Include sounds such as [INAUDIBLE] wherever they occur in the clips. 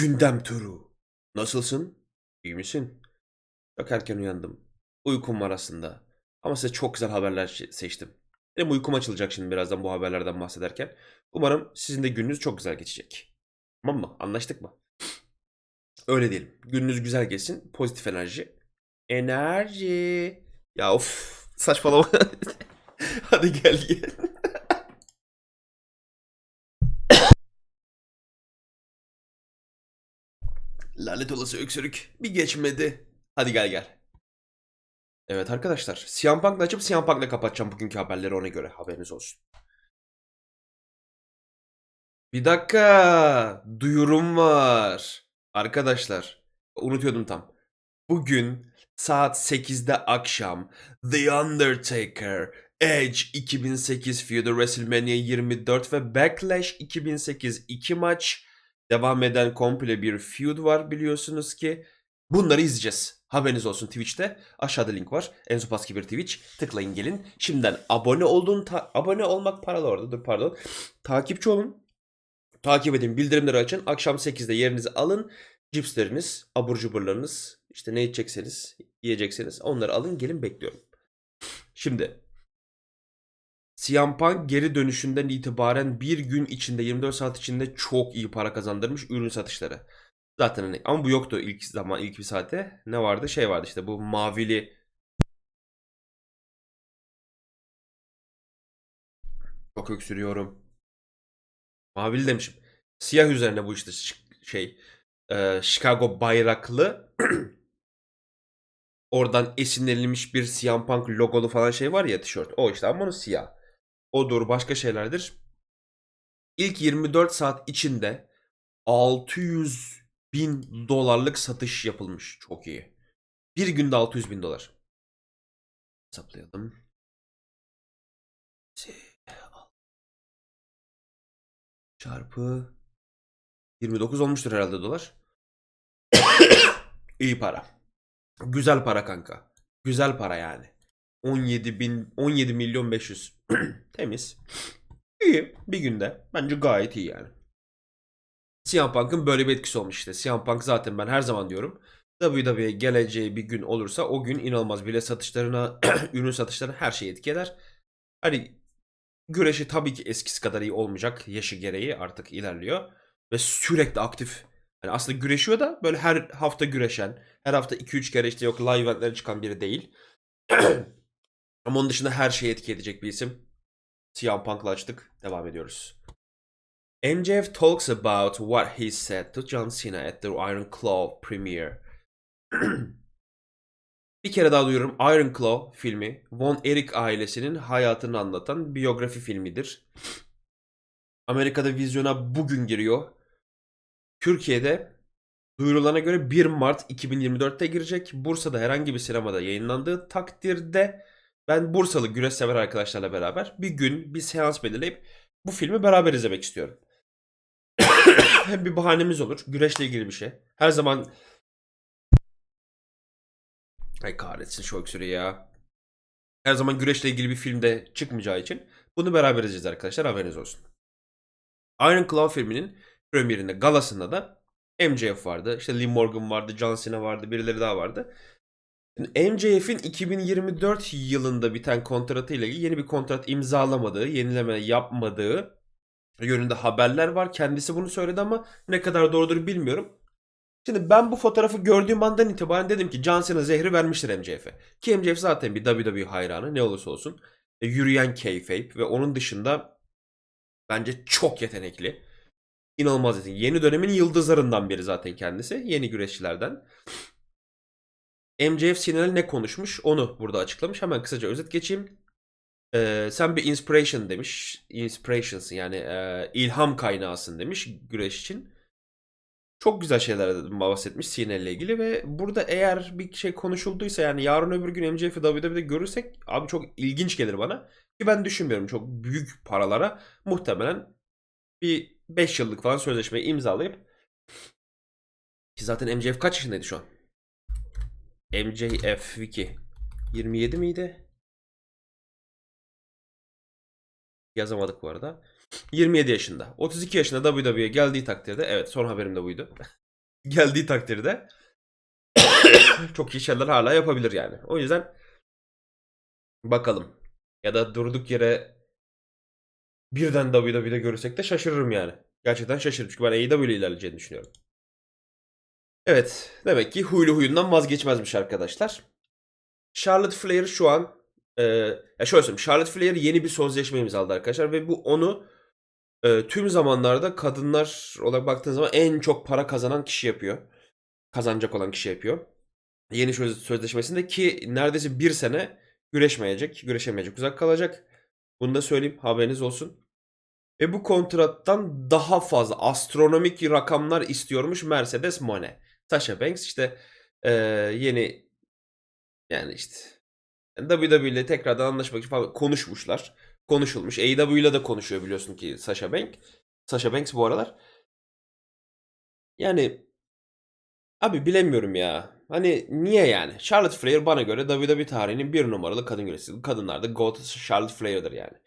Gündem turu. Nasılsın? İyi misin? Çok erken uyandım. Uykum var aslında. Ama size çok güzel haberler seçtim. Benim uykum açılacak şimdi birazdan bu haberlerden bahsederken. Umarım sizin de gününüz çok güzel geçecek. Tamam mı? Anlaştık mı? Öyle diyelim. Gününüz güzel geçsin. Pozitif enerji. Enerji. Ya of. Saçmalama. [LAUGHS] Hadi gel gel. Lanet olası öksürük. Bir geçmedi. Hadi gel gel. Evet arkadaşlar. CM Punk'la açıp CM Punk'la kapatacağım bugünkü haberleri ona göre. Haberiniz olsun. Bir dakika. Duyurum var. Arkadaşlar. Unutuyordum tam. Bugün saat 8'de akşam The Undertaker, Edge 2008 feud'u WrestleMania 24 ve Backlash 2008 iki maç devam eden komple bir feud var biliyorsunuz ki. Bunları izleyeceğiz. Haberiniz olsun Twitch'te. Aşağıda link var. Enzo Paski bir Twitch. Tıklayın gelin. Şimdiden abone ta- abone olmak paralı orada. Dur pardon. Takipçi olun. Takip edin. Bildirimleri açın. Akşam 8'de yerinizi alın. Cipsleriniz, abur cuburlarınız, işte ne içecekseniz, yiyecekseniz onları alın gelin bekliyorum. Şimdi CM Punk geri dönüşünden itibaren bir gün içinde 24 saat içinde çok iyi para kazandırmış ürün satışları. Zaten hani ama bu yoktu ilk zaman ilk bir saate. Ne vardı? Şey vardı işte bu mavili çok öksürüyorum. Mavili demişim. Siyah üzerine bu işte şey e, Chicago bayraklı [CLEARS THROAT] oradan esinlenilmiş bir CM Punk logolu falan şey var ya tişört. O işte ama onun siyah. Odur başka şeylerdir. İlk 24 saat içinde 600 bin dolarlık satış yapılmış. Çok iyi. Bir günde 600 bin dolar. Hesaplayalım. Çarpı 29 olmuştur herhalde dolar. [COUGHS] İyi para. Güzel para kanka. Güzel para yani. 17 bin 17 milyon 500. [CLEARS THROAT] Temiz. İyi bir günde. Bence gayet iyi yani. CM Punk'ın böyle bir etkisi olmuş işte. CM Punk zaten ben her zaman diyorum. WWE'ye geleceği bir gün olursa o gün inanılmaz bile satışlarına, [CLEARS THROAT] ürün satışlarına her şeyi etki eder. Hani güreşi tabii ki eskisi kadar iyi olmayacak. Yaşı gereği artık ilerliyor. Ve sürekli aktif. Yani aslında güreşiyor da böyle her hafta güreşen, her hafta 2-3 kere işte yok live eventlere çıkan biri değil. [CLEARS THROAT] Ama onun dışında her şeyi etki edecek bir isim. CM Punk'la açtık. Devam ediyoruz. MJF talks about what he said to John Cena at the Iron Claw premiere. [CLEARS THROAT] bir kere daha duyuyorum. Iron Claw filmi Von Erich ailesinin hayatını anlatan biyografi filmidir. Amerika'da vizyona bugün giriyor. Türkiye'de duyurulana göre 1 Mart 2024'te girecek. Bursa'da herhangi bir sinemada yayınlandığı takdirde ben Bursalı güreş sever arkadaşlarla beraber bir gün bir seans belirleyip bu filmi beraber izlemek istiyorum. [COUGHS] Hem bir bahanemiz olur. Güreşle ilgili bir şey. Her zaman Ay kahretsin şu öksürüğü ya. Her zaman güreşle ilgili bir filmde çıkmayacağı için bunu beraber izleyeceğiz arkadaşlar haberiniz olsun. Iron Claw filminin premierinde galasında da MJF vardı. İşte Lee Morgan vardı, John Cena vardı, birileri daha vardı. MJF'in 2024 yılında biten kontratı ile ilgili yeni bir kontrat imzalamadığı, yenileme yapmadığı yönünde haberler var. Kendisi bunu söyledi ama ne kadar doğrudur bilmiyorum. Şimdi ben bu fotoğrafı gördüğüm andan itibaren dedim ki John Cena zehri vermiştir MJF'e. Ki MJF zaten bir WWE hayranı ne olursa olsun. E, yürüyen kayfabe ve onun dışında bence çok yetenekli. İnanılmaz yetenekli. Yeni dönemin yıldızlarından biri zaten kendisi. Yeni güreşçilerden. MJF Sinan'la ne konuşmuş onu burada açıklamış. Hemen kısaca özet geçeyim. Ee, sen bir inspiration demiş. Inspirations'ın yani e, ilham kaynağısın demiş güreş için. Çok güzel şeylerden bahsetmiş Cena ile ilgili ve burada eğer bir şey konuşulduysa yani yarın öbür gün MJF'i WWE'de görürsek abi çok ilginç gelir bana. Ki ben düşünmüyorum çok büyük paralara muhtemelen bir 5 yıllık falan sözleşmeyi imzalayıp ki zaten MJF kaç yaşındaydı şu an? MJF Wiki 27 miydi? Yazamadık bu arada. 27 yaşında. 32 yaşında WWE'ye geldiği takdirde evet son haberim de buydu. [LAUGHS] geldiği takdirde [COUGHS] çok iyi şeyler hala yapabilir yani. O yüzden bakalım. Ya da durduk yere birden WWE'de görürsek de şaşırırım yani. Gerçekten şaşırırım çünkü ben AEW ile ilerleyeceğini düşünüyorum. Evet, demek ki huylu huyundan vazgeçmezmiş arkadaşlar. Charlotte Flair şu an e, ya şöyle söyleyeyim. Charlotte Flair yeni bir sözleşme imzaladı arkadaşlar ve bu onu e, tüm zamanlarda kadınlar olarak baktığınız zaman en çok para kazanan kişi yapıyor. Kazanacak olan kişi yapıyor. Yeni söz, sözleşmesinde ki neredeyse bir sene güreşmeyecek, güreşemeyecek, uzak kalacak. Bunu da söyleyeyim, haberiniz olsun. Ve bu kontrattan daha fazla astronomik rakamlar istiyormuş Mercedes Mone. Sasha Banks işte e, yeni yani işte WWE ile tekrardan anlaşmak için falan konuşmuşlar. Konuşulmuş. AEW ile de konuşuyor biliyorsun ki Sasha Banks. Sasha Banks bu aralar. Yani abi bilemiyorum ya. Hani niye yani? Charlotte Flair bana göre WWE tarihinin bir numaralı kadın güreşçisi. Kadınlarda GOAT Charlotte Flair'dır yani.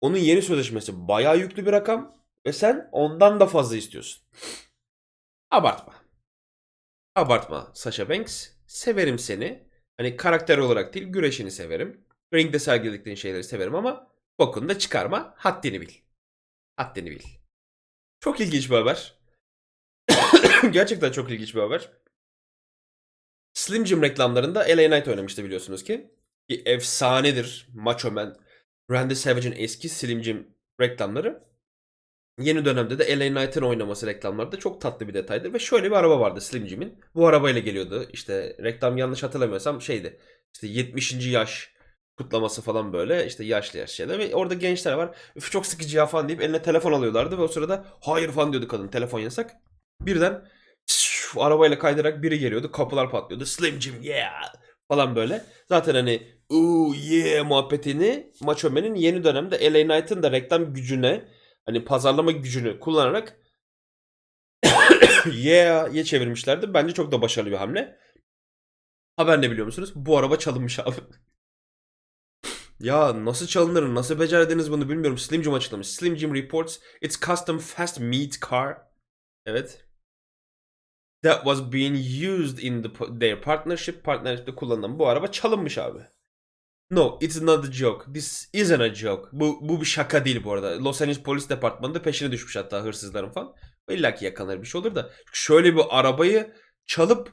Onun yeni sözleşmesi bayağı yüklü bir rakam ve sen ondan da fazla istiyorsun. Abartma. Abartma Sasha Banks. Severim seni. Hani karakter olarak değil güreşini severim. Ringde sergilediklerin şeyleri severim ama bokunu da çıkarma. Haddini bil. Haddini bil. Çok ilginç bir haber. [COUGHS] Gerçekten çok ilginç bir haber. Slim Jim reklamlarında LA Knight oynamıştı biliyorsunuz ki. Bir efsanedir Macho Man. Randy Savage'in eski Slim Jim reklamları. Yeni dönemde de LA Knight'ın oynaması reklamlarda çok tatlı bir detaydır. Ve şöyle bir araba vardı Slim Jim'in. Bu arabayla geliyordu. İşte reklam yanlış hatırlamıyorsam şeydi. İşte 70. yaş kutlaması falan böyle. işte yaşlı yaş şeyler. Ve orada gençler var. Üf çok sıkıcı ya falan deyip eline telefon alıyorlardı. Ve o sırada hayır falan diyordu kadın. Telefon yasak. Birden şş, arabayla kaydırarak biri geliyordu. Kapılar patlıyordu. Slim Jim yeah falan böyle. Zaten hani ooh yeah muhabbetini Macho Man'in yeni dönemde LA Knight'ın da reklam gücüne hani pazarlama gücünü kullanarak [COUGHS] yeah'ye çevirmişlerdi. Bence çok da başarılı bir hamle. Haber ne biliyor musunuz? Bu araba çalınmış abi. [LAUGHS] ya nasıl çalınır, nasıl becerdiniz bunu bilmiyorum. Slim Jim açıklamış. Slim Jim reports its custom fast meat car. Evet. That was being used in the, their partnership. Partnership'te kullanılan bu araba çalınmış abi. No, it's not a joke. This isn't a joke. Bu, bu bir şaka değil bu arada. Los Angeles Polis Departmanı da peşine düşmüş hatta hırsızların falan. İlla ki yakalanır bir şey olur da. Şöyle bir arabayı çalıp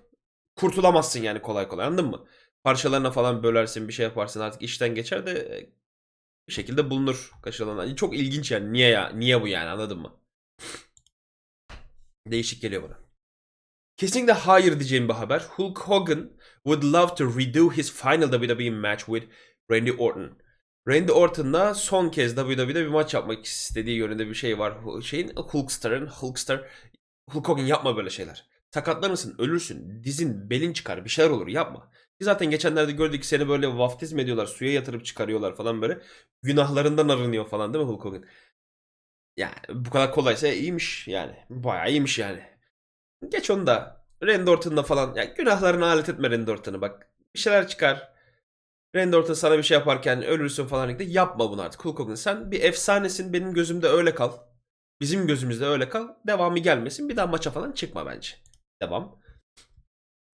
kurtulamazsın yani kolay kolay anladın mı? Parçalarına falan bölersin bir şey yaparsın artık işten geçer de e, bir şekilde bulunur kaçırılan. Çok ilginç yani. Niye ya? Niye bu yani anladın mı? Değişik geliyor bana. Kesinlikle hayır diyeceğim bir haber. Hulk Hogan would love to redo his final WWE match with Randy Orton. Randy Orton'la son kez WWE'de bir maç yapmak istediği yönünde bir şey var. Şeyin Hulkstar'ın Hulkstar Hulk Hogan yapma böyle şeyler. Sakatlanırsın, ölürsün, dizin, belin çıkar, bir şeyler olur yapma. Ki zaten geçenlerde gördük seni böyle vaftizm ediyorlar, suya yatırıp çıkarıyorlar falan böyle. Günahlarından arınıyor falan değil mi Hulk Hogan? Yani bu kadar kolaysa iyiymiş yani. Bayağı iyiymiş yani. Geç onu da. Randy Orton'la falan. Yani günahlarını alet etme Randy Orton'u bak. Bir şeyler çıkar. Randy Orton sana bir şey yaparken ölürsün falan. Yapma bunu artık. Hulk Hogan sen bir efsanesin. Benim gözümde öyle kal. Bizim gözümüzde öyle kal. Devamı gelmesin. Bir daha maça falan çıkma bence. Devam.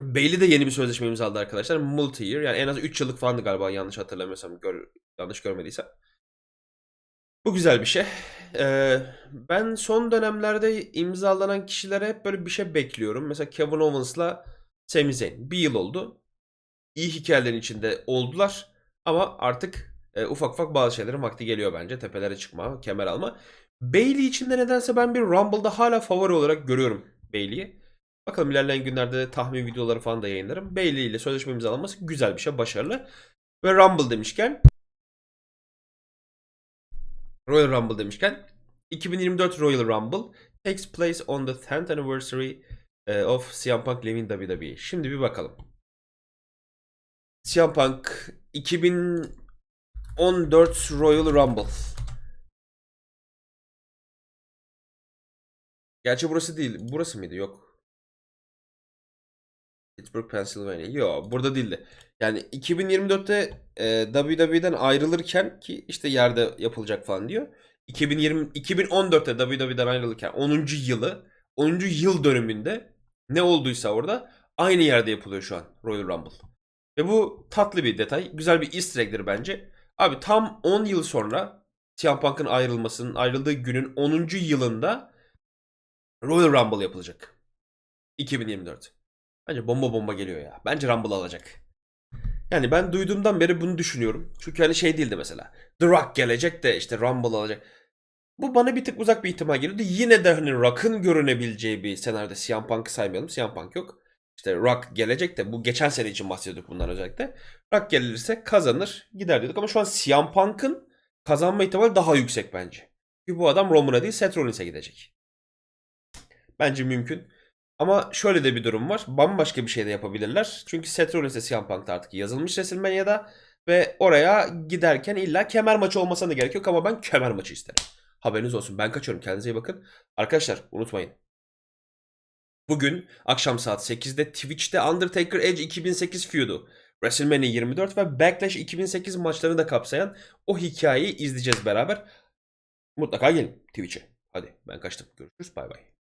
Bailey de yeni bir sözleşme imzaladı arkadaşlar. Multi-year. Yani en az 3 yıllık falandı galiba yanlış hatırlamıyorsam. Gör, yanlış görmediysem. Bu güzel bir şey. Ee, ben son dönemlerde imzalanan kişilere hep böyle bir şey bekliyorum. Mesela Kevin Owens'la Sami Zayn. Bir yıl oldu. İyi hikayelerin içinde oldular. Ama artık e, ufak ufak bazı şeylerin vakti geliyor bence. Tepelere çıkma, kemer alma. Bailey içinde nedense ben bir Rumble'da hala favori olarak görüyorum Bailey'i. Bakalım ilerleyen günlerde tahmin videoları falan da yayınlarım. Bailey ile sözleşme imzalanması güzel bir şey, başarılı. Ve Rumble demişken Royal Rumble demişken 2024 Royal Rumble takes place on the 10th anniversary eh, of CM Punk leaving WWE. Şimdi bir bakalım. CM Punk 2014 Royal Rumble. Gerçi burası değil. Burası mıydı? Yok. Pittsburgh, Pennsylvania. Yok burada değildi. Yani 2024'te e, WWE'den ayrılırken ki işte yerde yapılacak falan diyor. 2020 2014'te WWE'den ayrılırken 10. yılı 10. yıl dönümünde Ne olduysa orada aynı yerde yapılıyor şu an Royal Rumble. Ve bu tatlı bir detay. Güzel bir easter egg'dir bence. Abi tam 10 yıl sonra CM Punk'ın ayrılmasının ayrıldığı günün 10. yılında Royal Rumble yapılacak. 2024. Bence bomba bomba geliyor ya. Bence Rumble alacak. Yani ben duyduğumdan beri bunu düşünüyorum. Çünkü hani şey değildi mesela. The Rock gelecek de işte Rumble alacak. Bu bana bir tık uzak bir ihtimal geliyordu. Yine de hani Rock'ın görünebileceği bir senaryoda CM Punk'ı saymayalım. CM Punk yok. İşte Rock gelecek de bu geçen sene için bahsediyorduk bunlar özellikle. Rock gelirse kazanır gider diyorduk ama şu an CM Punk'ın kazanma ihtimali daha yüksek bence. Çünkü bu adam Roman'a değil Seth Rollins'e gidecek. Bence mümkün. Ama şöyle de bir durum var. Bambaşka bir şey de yapabilirler. Çünkü Seth Rollins'e CM Punk'ta artık yazılmış WrestleMania'da. Ve oraya giderken illa kemer maçı olmasına da gerek yok ama ben kemer maçı isterim. Haberiniz olsun. Ben kaçıyorum. Kendinize iyi bakın. Arkadaşlar unutmayın. Bugün akşam saat 8'de Twitch'te Undertaker Edge 2008 feud'u, WrestleMania 24 ve Backlash 2008 maçlarını da kapsayan o hikayeyi izleyeceğiz beraber. Mutlaka gelin Twitch'e. Hadi ben kaçtım. Görüşürüz. Bay bay.